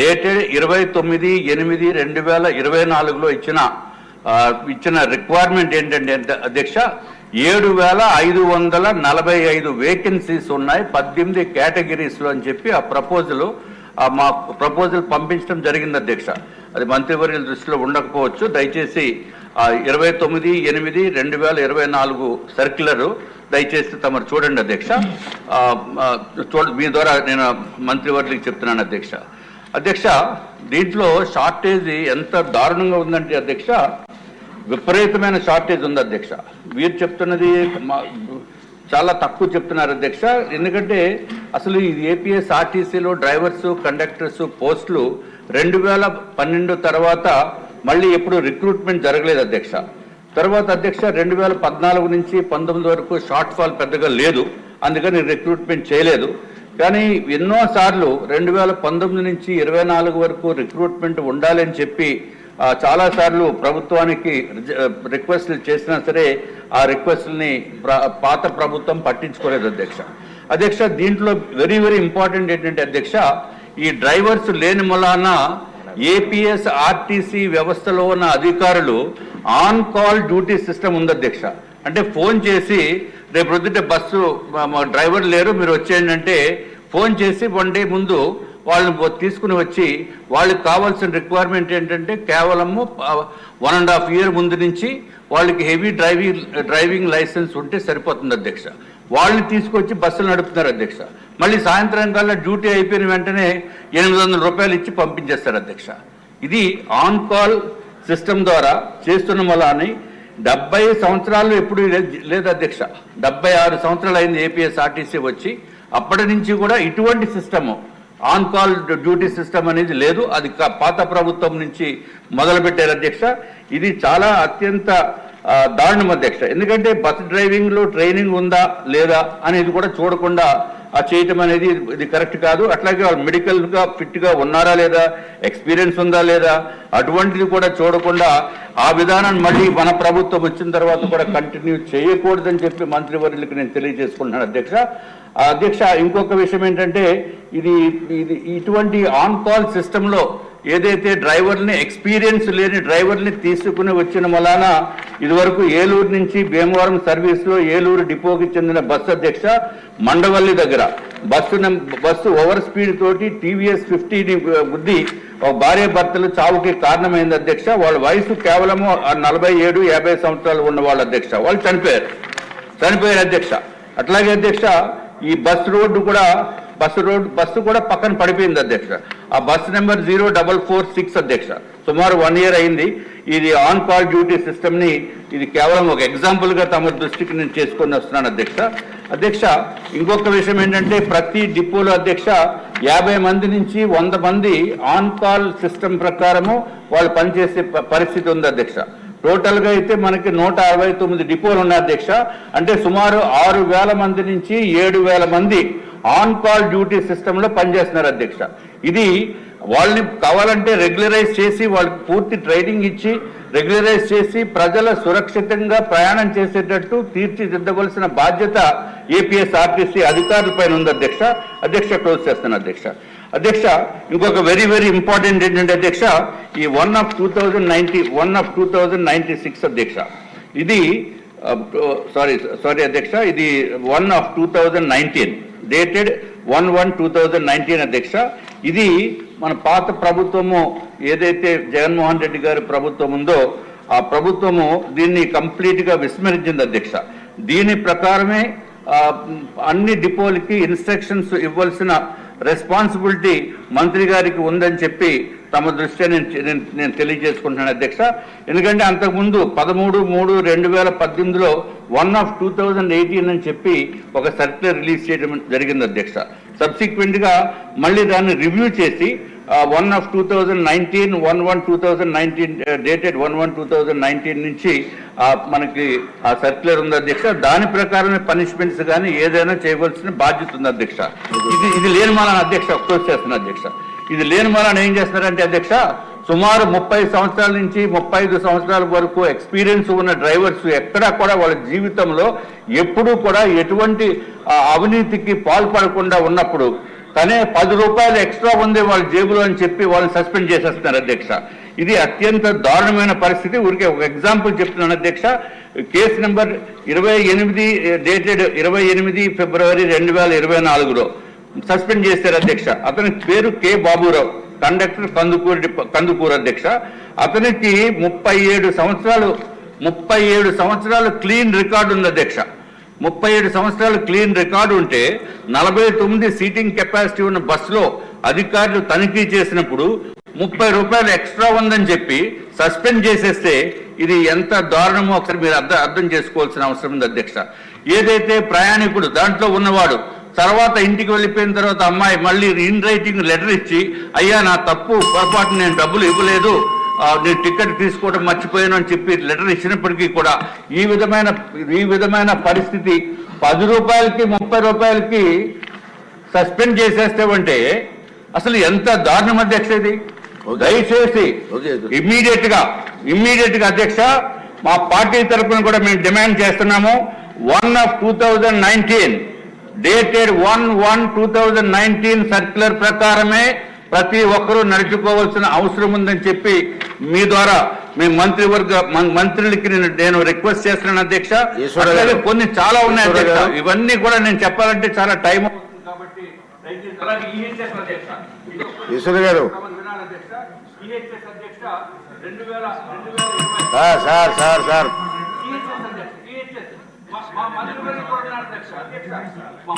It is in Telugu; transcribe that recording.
డేటెడ్ ఇరవై తొమ్మిది ఎనిమిది రెండు వేల ఇరవై నాలుగులో ఇచ్చిన ఇచ్చిన రిక్వైర్మెంట్ ఏంటంటే అధ్యక్ష ఏడు వేల ఐదు వందల నలభై ఐదు వేకెన్సీస్ ఉన్నాయి పద్దెనిమిది కేటగిరీస్లో అని చెప్పి ఆ ప్రపోజల్ మా ప్రపోజల్ పంపించడం జరిగింది అధ్యక్ష. అది మంత్రివర్యుల దృష్టిలో ఉండకపోవచ్చు. దయచేసి ఇరవై తొమ్మిది ఎనిమిది రెండు వేల ఇరవై నాలుగు సర్క్యులరు దయచేసి తమరు చూడండి అధ్యక్ష. మీ ద్వారా నేను మంత్రివర్యులకు చెప్తున్నాను అధ్యక్ష. అధ్యక్ష దీంట్లో షార్టేజ్ ఎంత దారుణంగా ఉందంటే అధ్యక్ష విపరీతమైన షార్టేజ్ ఉంది అధ్యక్ష. వీరు చెప్తున్నది చాలా తక్కువ చెప్తున్నారు అధ్యక్ష. ఎందుకంటే అసలు ఈ ఏపీఎస్ ఆర్టీసీలో డ్రైవర్స్ కండక్టర్స్ పోస్టులు రెండు వేల పన్నెండు తర్వాత మళ్ళీ ఎప్పుడు రిక్రూట్మెంట్ జరగలేదు అధ్యక్ష. తర్వాత అధ్యక్ష రెండు వేల పద్నాలుగు నుంచి పంతొమ్మిది వరకు షార్ట్ ఫాల్ పెద్దగా లేదు. అందుకని రిక్రూట్మెంట్ చేయలేదు. కానీ ఎన్నో సార్లు రెండు వేల పంతొమ్మిది నుంచి ఇరవై నాలుగు వరకు రిక్రూట్మెంట్ ఉండాలని చెప్పి చాలా సార్లు ప్రభుత్వానికి రిక్వెస్ట్లు చేసినా సరే ఆ రిక్వెస్ట్ని పాత ప్రభుత్వం పట్టించుకోలేదు అధ్యక్ష. అధ్యక్ష దీంట్లో వెరీ వెరీ ఇంపార్టెంట్ ఏంటంటే అధ్యక్ష ఈ డ్రైవర్స్ లేని మూలాన ఏపీఎస్ ఆర్టీసీ వ్యవస్థలో ఉన్న అధికారులు ఆన్ కాల్ డ్యూటీ సిస్టమ్ ఉంది అధ్యక్ష. అంటే ఫోన్ చేసి రేపు ప్రొద్దుట బస్సు డ్రైవర్ లేరు మీరు వచ్చేయండి అంటే ఫోన్ చేసి వన్ డే ముందు వాళ్ళని తీసుకుని వచ్చి వాళ్ళకి కావాల్సిన రిక్వైర్మెంట్ ఏంటంటే కేవలము వన్ అండ్ హాఫ్ ఇయర్ ముందు నుంచి వాళ్ళకి హెవీ డ్రైవింగ్ డ్రైవింగ్ లైసెన్స్ ఉంటే సరిపోతుంది అధ్యక్ష. వాళ్ళని తీసుకొచ్చి బస్సులు నడుపుతున్నారు అధ్యక్ష. మళ్ళీ సాయంత్రం కల్లా డ్యూటీ అయిపోయిన వెంటనే ఎనిమిది వందల రూపాయలు ఇచ్చి పంపించేస్తారు అధ్యక్ష. ఇది ఆన్ కాల్ సిస్టమ్ ద్వారా చేస్తున్న వల్ల డెబ్బై సంవత్సరాలు ఎప్పుడు లేదు అధ్యక్ష. డెబ్బై ఆరు సంవత్సరాలు అయింది ఏపీఎస్ఆర్టీసీ వచ్చి అప్పటి నుంచి కూడా ఇటువంటి system on call duty system అనేది లేదు. అది పాత ప్రభుత్వం నుంచి మొదలుపెట్టారు అధ్యక్ష. ఇది చాలా అత్యంత దారుణం అధ్యక్ష. ఎందుకంటే బస్ డ్రైవింగ్లో ట్రైనింగ్ ఉందా లేదా అనేది కూడా చూడకుండా ఆ చేయటం అనేది ఇది కరెక్ట్ కాదు. అట్లాగే వాళ్ళు మెడికల్గా ఫిట్గా ఉన్నారా లేదా ఎక్స్పీరియన్స్ ఉందా లేదా అటువంటిది కూడా చూడకుండా ఆ విధానాన్ని మళ్ళీ మన ప్రభుత్వం వచ్చిన తర్వాత కూడా కంటిన్యూ చేయకూడదని చెప్పి మంత్రివర్యులకు నేను తెలియజేసుకుంటున్నాను అధ్యక్ష. అధ్యక్ష ఇంకొక విషయం ఏంటంటే ఇది ఇది ఇటువంటి ఆన్ కాల్ సిస్టంలో ఏదైతే డ్రైవర్ని ఎక్స్పీరియన్స్ లేని డ్రైవర్ని తీసుకుని వచ్చిన వలన ఇదివరకు ఏలూరు నుంచి భీమవరం సర్వీస్లో ఏలూరు డిపోకి చెందిన బస్సు అధ్యక్ష మండవల్లి దగ్గర. బస్సు బస్సు ఓవర్ స్పీడ్ తోటి టీవీఎస్ ఫిఫ్టీని బుద్ధి ఒక భార్య భర్తలు చావుకి కారణమైంది అధ్యక్ష. వాళ్ళ వయసు కేవలము నలభై ఏడు యాభై సంవత్సరాలు ఉన్న వాళ్ళ అధ్యక్ష. వాళ్ళు చనిపోయారు. చనిపోయారు అధ్యక్ష. అట్లాగే అధ్యక్ష ఈ బస్ రోడ్డు కూడా బస్సు రోడ్డు బస్సు కూడా పక్కన పడిపోయింది అధ్యక్ష. ఆ bus number zero double four six అధ్యక్ష. సుమారు వన్ ఇయర్ అయింది. ఇది ఆన్ కాల్ డ్యూటీ సిస్టమ్ని ఇది కేవలం ఒక ఎగ్జాంపుల్గా తమ దృష్టికి నేను చేసుకొని వస్తున్నాను అధ్యక్ష. అధ్యక్ష ఇంకొక విషయం ఏంటంటే ప్రతి డిపోలో అధ్యక్ష యాభై మంది నుంచి వంద మంది ఆన్ కాల్ సిస్టమ్ ప్రకారము వాళ్ళు పనిచేసే ప- పరిస్థితి ఉంది అధ్యక్ష. టోటల్గా అయితే మనకి నూట అరవై తొమ్మిది డిపోలు ఉన్నాయి అధ్యక్ష. అంటే సుమారు ఆరు వేల మంది నుంచి ఏడు వేల మంది ఆన్ కాల్ డ్యూటీ సిస్టమ్లో పనిచేస్తున్నారు అధ్యక్ష. ఇది వాళ్ళని కావాలంటే రెగ్యులరైజ్ చేసి వాళ్ళకి పూర్తి ట్రైనింగ్ ఇచ్చి రెగ్యులరైజ్ చేసి ప్రజల సురక్షితంగా ప్రయాణం చేసేటట్టు తీర్చిదిద్దవలసిన బాధ్యత ఏపీఎస్ఆర్టీసీ అధికారులపైన ఉంది అధ్యక్ష. అధ్యక్ష క్లోజ్ చేస్తాను అధ్యక్ష. అధ్యక్ష ఇంకొక వెరీ వెరీ ఇంపార్టెంట్ ఏంటంటే అధ్యక్ష ఈ one of two thousand ninety one of two thousand ninety six అధ్యక్ష. ఇది సారీ సారీ అధ్యక్ష ఇది one of two thousand nineteen dated one one two thousand nineteen అధ్యక్ష. ఇది మన పాత ప్రభుత్వము ఏదైతే జగన్మోహన్ రెడ్డి గారి ప్రభుత్వం ఉందో ఆ ప్రభుత్వము దీన్ని కంప్లీట్గా విస్మరించింది అధ్యక్ష. దీని ప్రకారమే అన్ని డిపోలకి ఇన్స్ట్రక్షన్స్ ఇవ్వాల్సిన రెస్పాన్సిబిలిటీ మంత్రి గారికి ఉందని చెప్పి తమ దృష్ట్యా నేను నేను- తెలియజేసుకుంటున్నాను అధ్యక్ష. ఎందుకంటే అంతకుముందు పదమూడు మూడు రెండు వేల పద్దెనిమిదిలో one of two thousand eighteen అని చెప్పి ఒక సర్క్యులర్ రిలీజ్ చేయడం జరిగింది అధ్యక్ష. సబ్సిక్వెంట్గా మళ్ళీ దాన్ని రివ్యూ చేసి one of two thousand nineteen one one two thousand nineteen dated one one two thousand nineteen నుంచి మనకి ఆ సర్క్యులర్ ఉంది అధ్యక్ష. దాని ప్రకారమే పనిష్మెంట్స్ కానీ ఏదైనా చేయవలసిన బాధ్యత ఉంది అధ్యక్ష. ఇది ఇది లేని మన అధ్యక్ష క్లోజ్ చేస్తున్నా అధ్యక్ష. ఇది లేని మనం ఏం చేస్తున్నారంటే అధ్యక్ష సుమారు ముప్పై సంవత్సరాల నుంచి ముప్పై ఐదు సంవత్సరాల వరకు ఎక్స్పీరియన్స్ ఉన్న డ్రైవర్స్ ఎక్కడా కూడా వాళ్ళ జీవితంలో ఎప్పుడూ కూడా ఎటువంటి అవినీతికి పాల్పడకుండా ఉన్నప్పుడు తనే పది రూపాయలు ఎక్స్ట్రా ఉంది వాళ్ళ జేబులో అని చెప్పి వాళ్ళని సస్పెండ్ చేసేస్తున్నారు అధ్యక్ష. ఇది అత్యంత దారుణమైన పరిస్థితి. ఊరికే ఒక ఎగ్జాంపుల్ చెప్తున్నాను అధ్యక్ష. కేసు నెంబర్ ఇరవై ఎనిమిది డేటెడ్ ఇరవై ఎనిమిది ఫిబ్రవరి రెండు వేల ఇరవై నాలుగులో సస్పెండ్ చేశారు అధ్యక్ష. అతని పేరు కె బాబురావు. కండక్టర్ కందుకూరు కందుకూరు అధ్యక్ష. అతనికి ముప్పై ఏడు సంవత్సరాలు ముప్పై ఏడు సంవత్సరాలు క్లీన్ రికార్డు ఉంది అధ్యక్ష. ముప్పై ఏడు సంవత్సరాలు క్లీన్ రికార్డు ఉంటే నలభై తొమ్మిది సీటింగ్ కెపాసిటీ ఉన్న బస్సులో అధికారులు తనిఖీ చేసినప్పుడు ముప్పై రూపాయలు ఎక్స్ట్రా ఉందని చెప్పి సస్పెండ్ చేసేస్తే ఇది ఎంత దారుణమో ఒకసారి మీరు అర్థం అర్థం చేసుకోవాల్సిన అవసరం ఉంది అధ్యక్ష. ఏదైతే ప్రయాణికుడు దాంట్లో ఉన్నవాడు తర్వాత ఇంటికి వెళ్ళిపోయిన తర్వాత అమ్మాయి మళ్ళీ ఇన్ రైటింగ్ లెటర్ ఇచ్చి అయ్యా నా తప్పు పొరపాటు నేను డబ్బులు ఇవ్వలేదు నేను టికెట్ తీసుకోవడం మర్చిపోయాను అని చెప్పి లెటర్ ఇచ్చినప్పటికీ కూడా ఈ విధమైన ఈ విధమైన పరిస్థితి పది రూపాయలకి ముప్పై రూపాయలకి సస్పెండ్ చేసేస్తామంటే అసలు ఎంత దారుణం అధ్యక్ష ఇది. దయచేసి. ఇమ్మీడియట్గా ఇమ్మీడియట్గా అధ్యక్ష మా పార్టీ తరపున కూడా మేము డిమాండ్ చేస్తున్నాము one of two thousand nineteen dated one one two thousand nineteen circular ప్రకారమే ప్రతి ఒక్కరూ నడుచుకోవాల్సిన అవసరం ఉందని చెప్పి మీ ద్వారా మీ మంత్రివర్గ మంత్రులకి నేను నేను రిక్వెస్ట్ చేస్తున్నాను అధ్యక్ష. కొన్ని చాలా ఉన్నాయి అధ్యక్ష. ఇవన్నీ కూడా నేను చెప్పాలంటే చాలా టైం అవుతుంది కాబట్టి గారు. Sir sir sir sir EHS అధ్యక్ష EHS మా మా కూడా అధ్యక్ష. మా